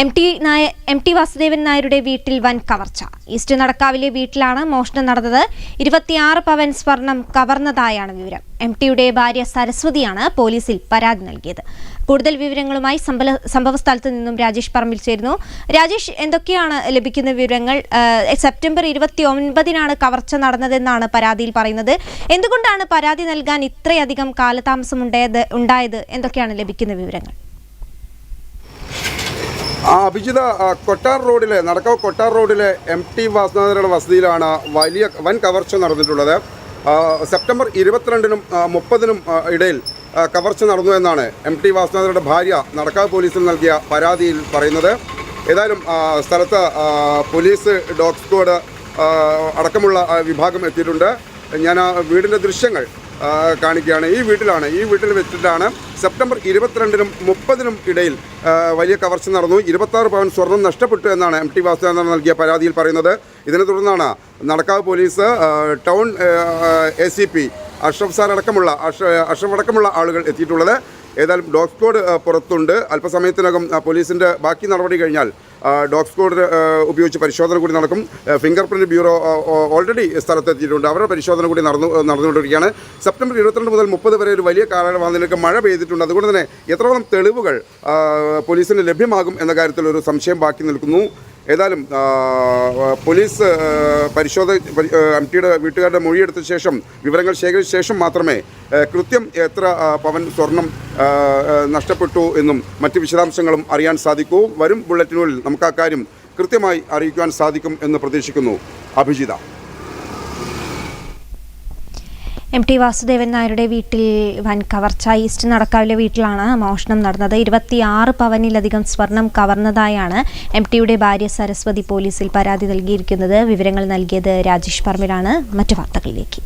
M T നായ M T Vasudevan നായരുടെ വീട്ടിൽ വൻ കവർച്ച. ഈസ്റ്റ് നടക്കാവിലെ വീട്ടിലാണ് മോഷണം നടന്നത്. ഇരുപത്തിയാറ് പവൻ സ്വർണം കവർന്നതായാണ് വിവരം. എം ടിയുടെ ഭാര്യ സരസ്വതിയാണ് പോലീസിൽ പരാതി നൽകിയത്. കൂടുതൽ വിവരങ്ങളുമായി സംഭവ സ്ഥലത്ത് നിന്നും രാജേഷ് പറമ്പിൽ ചേരുന്നു. രാജേഷ് എന്തൊക്കെയാണ് ലഭിക്കുന്ന വിവരങ്ങൾ? സെപ്റ്റംബർ ഇരുപത്തി ഒൻപതിനാണ് കവർച്ച നടന്നതെന്നാണ് പരാതിയിൽ പറയുന്നത്. എന്തുകൊണ്ടാണ് പരാതി നൽകാൻ ഇത്രയധികം കാലതാമസം ഉണ്ടായത് ഉണ്ടായത്? എന്തൊക്കെയാണ് ലഭിക്കുന്ന വിവരങ്ങൾ? ആ അഭിജിത കൊട്ടാർ റോഡിലെ നടക്കാവ് കൊട്ടാർ റോഡിലെ എം ടി വാസുനാഥരുടെ വസതിയിലാണ് വലിയ വൻ കവർച്ച നടന്നിട്ടുള്ളത്. സെപ്റ്റംബർ ഇരുപത്തിരണ്ടിനും മുപ്പതിനും ഇടയിൽ കവർച്ച നടന്നു എന്നാണ് എം ടി വാസുനാഥരുടെ ഭാര്യ നടക്കാവ് പോലീസിൽ നൽകിയ പരാതിയിൽ പറയുന്നത്. ഏതായാലും സ്ഥലത്ത് പോലീസ് ഡോഗ് സ്ക്വാഡ് അടക്കമുള്ള വിഭാഗം എത്തിയിട്ടുണ്ട്. ഞാൻ ആ വീടിന്റെ ദൃശ്യങ്ങൾ കാണിക്കുകയാണ്. ഈ വീട്ടിലാണ് ഈ വീട്ടിൽ വെച്ചിട്ടാണ് സെപ്റ്റംബർ ഇരുപത്തിരണ്ടിനും മുപ്പതിനും ഇടയിൽ വലിയ കവർച്ച നടന്നു. ഇരുപത്താറ് പവൻ സ്വർണം നഷ്ടപ്പെട്ടു എന്നാണ് എം ടി വാസുദേവൻ നൽകിയ പരാതിയിൽ പറയുന്നത്. ഇതിനെ തുടർന്നാണ് Nadakkavu police town A C P Ashraf sir അടക്കമുള്ള അഷ് അഷ്റഫ് അടക്കമുള്ള ആളുകൾ എത്തിയിട്ടുള്ളത്. ഏതായാലും ഡോഗ് സ്ക്വാഡ് പുറത്തുണ്ട്. അല്പസമയത്തിനകം പോലീസിന്റെ ബാക്കി നടപടി കഴിഞ്ഞാൽ ഡോഗ് സ്ക്വാഡ് ഉപയോഗിച്ച് പരിശോധന കൂടി നടക്കും. ഫിംഗർ പ്രിന്റ് ബ്യൂറോ ഓൾറെഡി സ്ഥലത്തെത്തിയിട്ടുണ്ട്. അവരുടെ പരിശോധന കൂടി നടന്നു നടന്നുകൊണ്ടിരിക്കുകയാണ്. സെപ്റ്റംബർ ഇരുപത്തിരണ്ട് മുതൽ മുപ്പത് വരെ ഒരു വലിയ കാലയളവിലേക്ക് മഴ പെയ്തിട്ടുണ്ട്. അതുകൊണ്ട് തന്നെ എത്രത്തോളം തെളിവുകൾ പോലീസിന് ലഭ്യമാകും എന്ന കാര്യത്തിൽ ഒരു സംശയം ബാക്കി നിൽക്കുന്നു. ഏതായാലും പോലീസ് പരിശോധന എം ടിയുടെ വീട്ടുകാരുടെ മൊഴിയെടുത്ത ശേഷം വിവരങ്ങൾ ശേഖരിച്ച ശേഷം മാത്രമേ കൃത്യം എത്ര പവൻ സ്വർണം നഷ്ടപ്പെട്ടു എന്നും മറ്റ് വിശദാംശങ്ങളും അറിയാൻ സാധിക്കൂ. വരും ബുള്ളറ്റിനുകളിൽ നമുക്ക് ആ കാര്യം കൃത്യമായി അറിയിക്കുവാൻ സാധിക്കും എന്ന് പ്രതീക്ഷിക്കുന്നു. അഭിജിത. എം ടി വാസുദേവൻ നായരുടെ വീട്ടിൽ വൻ കവർച്ച ഈസ്റ്റ് നടക്കാവിലെ വീട്ടിലാണ് മോഷണം നടന്നത്. ഇരുപത്തിയാറ് പവനിലധികം സ്വർണം കവർന്നതായാണ് എം ടിയുടെ ഭാര്യ സരസ്വതി പോലീസിൽ പരാതി നൽകിയിരിക്കുന്നത്. വിവരങ്ങൾ നൽകിയത് രാജേഷ് പറമ്പിലാണ്. മറ്റു വാർത്തകളിലേക്ക്.